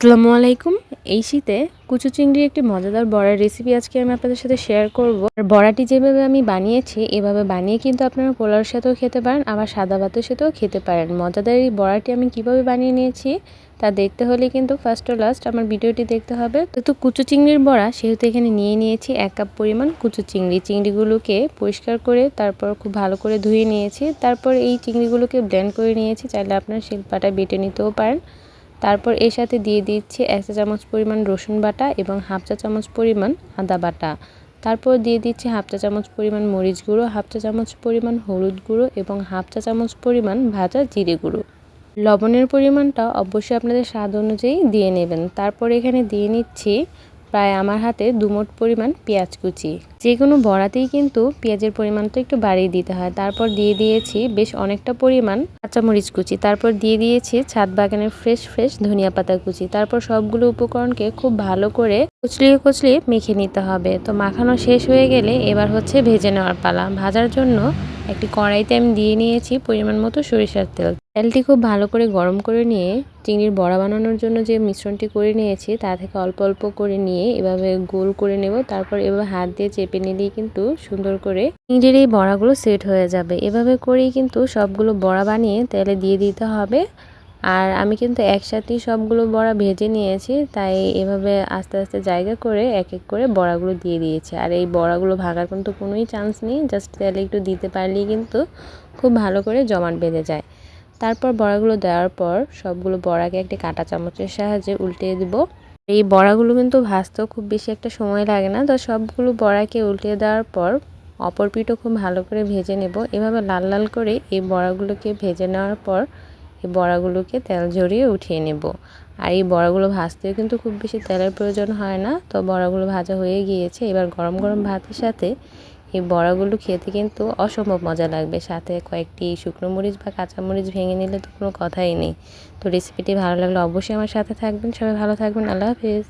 আসসালামু আলাইকুম। এই শীতে কুচু চিংড়ির একটি মজাদার বড়ার রেসিপি আজকে আমি আপনাদের সাথে শেয়ার করব। আর বড়াটি যেভাবে আমি বানিয়েছি, এভাবে বানিয়ে কিন্তু আপনারা পোলাওর সাথেও খেতে পারেন, আবার সাদা ভাতের সাথেও খেতে পারেন। মজাদার এই বড়াটি আমি কীভাবে বানিয়ে নিয়েছি, তা দেখতে হলে কিন্তু ফার্স্ট ও লাস্ট আমার ভিডিওটি দেখতে হবে। তো তো কুচু চিংড়ির বড়া, সেহেতু এখানে নিয়ে নিয়েছি এক কাপ পরিমাণ কুচু চিংড়ি। চিংড়িগুলোকে পরিষ্কার করে তারপর খুব ভালো করে ধুয়ে নিয়েছি। তারপর এই চিংড়িগুলোকে ব্লেন্ড করে নিয়েছি, চাইলে আপনার শিল্পাটা বেটে নিতেও পারেন। তারপর এর সাথে দিয়ে দিচ্ছি এক চা চামচ পরিমাণ রসুন বাটা এবং হাফ চা চামচ পরিমাণ আদা বাটা। তারপর দিয়ে দিচ্ছি হাফ চা চামচ পরিমাণ মরিচ গুঁড়ো, হাফ চা চামচ পরিমাণ হলুদ গুঁড়ো এবং হাফ চা চামচ পরিমাণ ভাজা জিরে গুঁড়ো। লবণের পরিমাণটা অবশ্যই আপনাদের স্বাদ অনুযায়ী দিয়ে নেবেন। তারপর এখানে দিয়ে নিচ্ছি প্রায় আমার হাতে দুমোট পরিমাণ পেঁয়াজ কুচি। যে কোনো বড়াতেই কিন্তু পেঁয়াজের পরিমাণটা একটু বাড়িয়ে দিতে হয়। তারপর দিয়ে দিয়েছি বেশ অনেকটা পরিমাণ কাঁচামরিচ কুচি। তারপর দিয়ে দিয়েছি ছাদ বাগানের ফ্রেশ ফ্রেশ ধনিয়া পাতা কুচি। তারপর সবগুলো উপকরণকে খুব ভালো করে কুচলিয়ে কুচলিয়ে মেখে নিতে হবে। তো মাখানো শেষ হয়ে গেলে এবার হচ্ছে ভেজে নেওয়ার পালা। ভাজার জন্য একটি কড়াইতে আমি দিয়ে নিয়েছি পরিমাণ মতো সরিষার তেল। তেলটি খুব ভালো করে গরম করে নিয়ে চিংড়ির বড়া বানানোর জন্য যে মিশ্রণটি করে নিয়েছি, তা থেকে অল্প অল্প করে নিয়ে এভাবে গোল করে নেব। তারপর এভাবে হাত দিয়ে চেপে নিলেই কিন্তু সুন্দর করে চিংড়ির এই বড়াগুলো সেট হয়ে যাবে। এভাবে করেই কিন্তু সবগুলো বড়া বানিয়ে তেলে দিয়ে দিতে হবে। আর আমি কিন্তু একসাথেই সবগুলো বড়া ভেজে নিয়েছি, তাই এভাবে আস্তে আস্তে জায়গা করে এক এক করে বড়াগুলো দিয়ে দিয়েছি। আর এই বড়াগুলো ভাগার কিন্তু কোনোই চান্স নেই জাস্ট তেলে একটু দিতে পারলেই কিন্তু খুব ভালো করে জমাট বেঁধে যায়। তারপর বড়াগুলো দেওয়ার পর সবগুলো বড়াকে একটি কাঁটা চামচের সাহায্যে উল্টে দেব। এই বড়াগুলো কিন্তু ভাজতেও খুব বেশি একটা সময় লাগে না, তো সবগুলো বড়াকে উল্টে দেওয়ার পর অপর পিঠও খুব ভালো করে ভেজে নেব। এভাবে লাল লাল করে এই বড়াগুলোকে ভেজে নেওয়ার পর এই বড়াগুলোকে তেল ঝরিয়ে উঠিয়ে নেব। আর এই বড়াগুলো ভাজতেও কিন্তু খুব বেশি তেলের প্রয়োজন হয় না, তো বড়াগুলো ভাজা হয়ে গিয়েছে। এবার গরম গরম ভাতের সাথে এই বড়াগুলো খেতে কিন্তু অসম্ভব মজা লাগবে। সাথে কয়েকটি শুকনো মরিচ বা কাঁচা মরিচ ভেঙে নিলে তো কোনো কথাই নেই। তো রেসিপিটি ভালো লাগলে অবশ্যই আমার সাথে থাকবেন। সবাই ভালো থাকবেন। আল্লাহ হাফেজ।